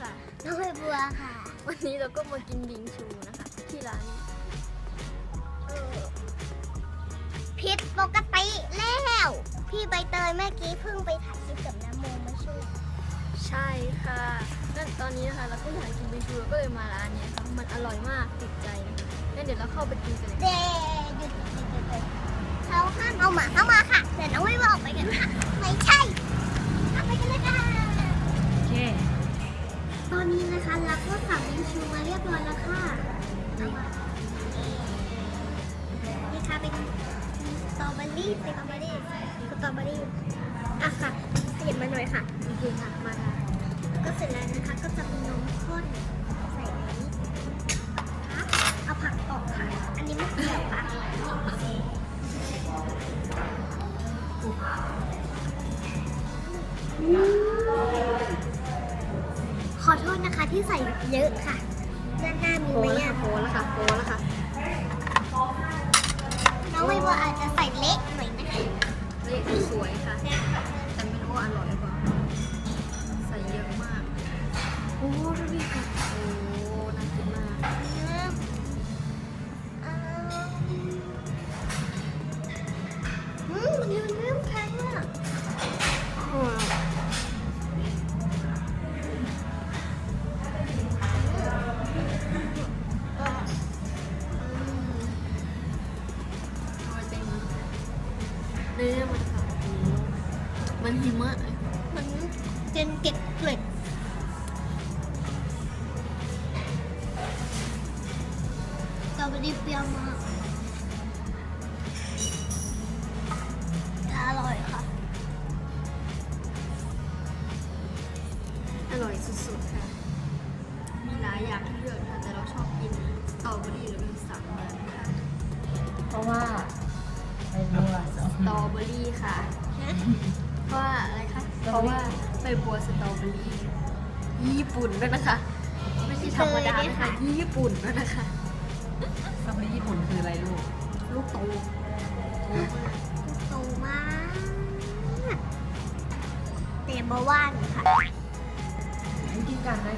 ค่ะ น้องใบบัวค่ะ วันนี้เราก็มากินบิงชูนะคะ ที่ร้านเออผิดปกติแล้ว พี่ใบเตยเมื่อกี้เพิ่งไปถ่ายคลิปกับน้ำโมมาช่วยใช่ค่ะนั่นตอนนี้นะคะเราก็อยากกินบิงชูเราก็เลยมาร้านเนี้ยค่ะมันอร่อยมากติดใจนะคะงั้นเดี๋ยวเราเข้าไปกินกันเลยเดหยุดหยุดหยุดหยุดหยุดเขาห้ามเอาหมาเข้ามาค่ะเดี๋ยวน้องใบบัวออกไปกันค่ะ อนนี้นะคะเราก็สั่งบิงชูมาเรียบร้อยแล้วค่ะเอามานี่ค่ะเป็นสตรอเบอรี่สตรอเบอรี่สตรอเบอรี่อะค่ะขยับมาหน่อยค่ะโอเคค่ะมาค่ะก็เสร็จแล้วนะคะก็จะมีนมข้นใส่นี้นะเอาผักออกค่ะ อันนี้ไม่เกี่ยวค่ะ ขอโทษนะคะที่ใส่เยอะค่ะ ด้านหน้ามีโฟไหมแล้วอะค่ะโฟแล้วค่ะโฟแล้วค่ะน้องใบบัวอาจจะใส่เล็กหน่อยนะคะเฮ้ยสวยค่ะ แต่ไม่รู้ว่าอร่อยหรือเปล่า เนื้อมันค่ะมันหิมะมันเจนเก็บเกล็ดตอเบอรี่เปรี้ยวมากอร่อยค่ะ อร่อยสุดๆค่ะ มีหลายอย่างให้เลือกค่ะ แต่เราชอบกินสตรอเบอรี่หรือเป็นสังมันค่ะเพราะว่า สตรอเบอรี่ค่ะ เพราะว่าอะไรคะ เพราะว่าใบบัวสตรอเบอรี่ ญี่ปุ่นด้วยนะคะ ไม่ใช่ธรรมดานะคะ ญี่ปุ่นด้วยนะคะสตรอเบอรี่ญี่ปุ่นคืออะไรลูก ลูกโตโตมากเตมเบอร์ว่านค่ะวิธีการได้